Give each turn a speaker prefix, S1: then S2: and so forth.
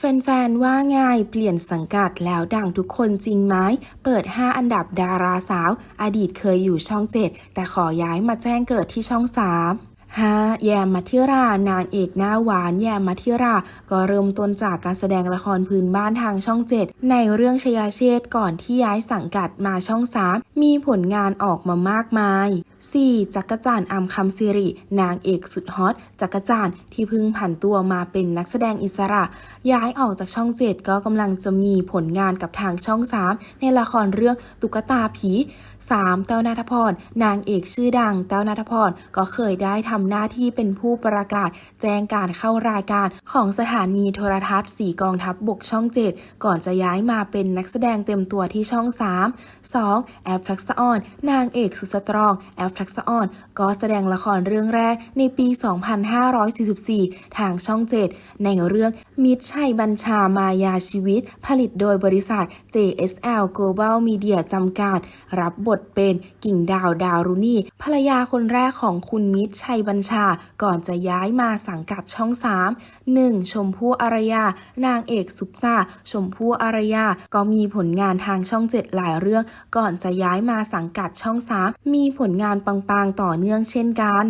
S1: แฟนๆ ว่าไงเปลี่ยนสังกัดแล้วดังทุกคนจริงไหม เปิด 5 อันดับดาราสาว อดีตเคยอยู่ช่อง 7 แต่ขอย้ายมาแจ้งเกิดที่ช่อง 3 5. แยมมัธิรา นางเอกหน้าหวานแยมมัธิรา ก็เริ่มต้นจากการแสดงละครพื้นบ้านทางช่อง 7 ในเรื่องชยาเชษก่อนที่ย้ายสังกัดมาช่อง 3 มีผลงานออกมามากมาย 4. จักรจันทร์อัมคำสิริ นางเอกสุดฮอต จักรจันทร์ที่เพิ่งผันตัวมาเป็นนักแสดงอิสระ ย้ายออกจากช่อง 7 ก็กำลังจะมีผลงานกับทางช่อง 3 ในละครเรื่องตุ๊กตาผี 3. เต้านาทพร นางเอกชื่อดังเต้านาทพรก็เคยได้ทำำหน้าที่เป็นผู้ประกาศ แจ้งการเข้ารายการของสถานีโทรทัศน์สีกองทัพบบกช่อง 7 ก่อนจะย้ายมาเป็นนักแสดงเต็มตัวที่ช่อง 3 2. แอฟทักษออน นางเอกสุดสตรอง แอฟทักษออน ก็แสดงละครเรื่องแรกในปี 2544 ทางช่อง 7 ในเรื่องมิตรชัยบัญชามายาชีวิต ผลิตโดยบริษัท JSL Global Media จำกัด รับบทเป็นกิ่งดาวดาวรุณีภรรยาคนแรกของคุณมิตรชัยบัญชา ก่อนจะย้ายมาสังกัดช่อง 3 1. ชมพู่อารยา นางเอกซุปตาชมพู่อารยา ก็มีผลงานทางช่อง 7 หลายเรื่อง ก่อนจะย้ายมาสังกัดช่อง 3 มีผลงานปังๆ ต่อเนื่องเช่นกัน